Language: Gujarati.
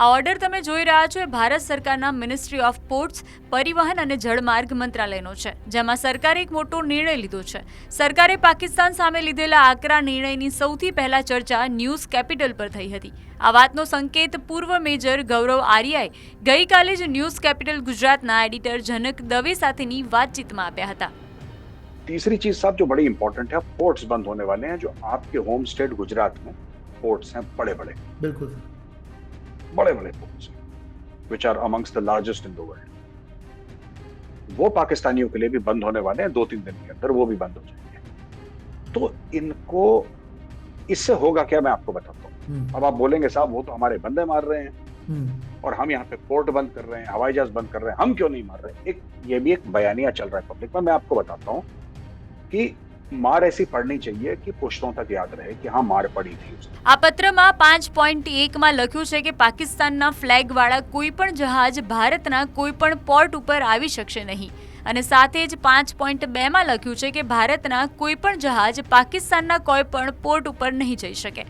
આ ઓર્ડર તમે જોઈ રહ્યા છો એ ભારત સરકારના મિનિસ્ટ્રી ઓફ પોર્ટ્સ પરિવહન અને જળમાર્ગ મંત્રાલયનો છે જેમાં સરકારે એક મોટો નિર્ણય લીધો છે સરકારે પાકિસ્તાન સામે લીધેલા આકરા નિર્ણયની સૌથી પહેલા ચર્ચા ન્યૂઝ કેપિટલ પર થઈ હતી આ વાતનો સંકેત પૂર્વ મેજર ગૌરવ આર્યાએ ગઈકાલે જ ન્યૂઝ કેપિટલ ગુજરાતના એડિટર જનક દવે સાથેની વાતચીતમાં આપ્યા હતા तीसरी चीज साहब जो बड़ी इंपॉर्टेंट है पोर्ट्स बंद होने वाले हैं जो आपके होम स्टेट गुजरात में पोर्ट्स हैं बड़े बड़े बिल्कुल बड़े बड़े ports which are amongst the largest in the world वो पाकिस्तानियों के लिए भी बंद होने वाले हैं दो तीन दिन के अंदर वो भी बंद हो जाएंगे तो इनको इससे होगा क्या मैं आपको बताता हूँ हम्म। अब आप बोलेंगे साहब वो तो हमारे बंदे मार रहे हैं हम्म। और हम यहाँ पे पोर्ट बंद कर रहे हैं हवाई जहाज बंद कर रहे हैं हम क्यों नहीं मार रहे एक ये भी एक बयानिया चल रहा है पब्लिक में मैं आपको बताता हूँ कि માર એસી પડની चाहिए कि पुश्तों तक याद रहे कि हाँ मार पड़ी थी આ પત્રમાં પાંચ પોઈન્ટ એકમાં લખ્યું છે કે પાકિસ્તાનના ફ્લેગવાળા કોઈ પણ જહાજ ભારતના કોઈ પણ પોર્ટ ઉપર આવી શકશે નહીં અને સાથે જ પાંચ પોઈન્ટ બેમાં લખ્યું છે કે ભારતના કોઈ પણ જહાજ પાકિસ્તાનના કોઈ પણ પોર્ટ ઉપર નહીં જઈ શકે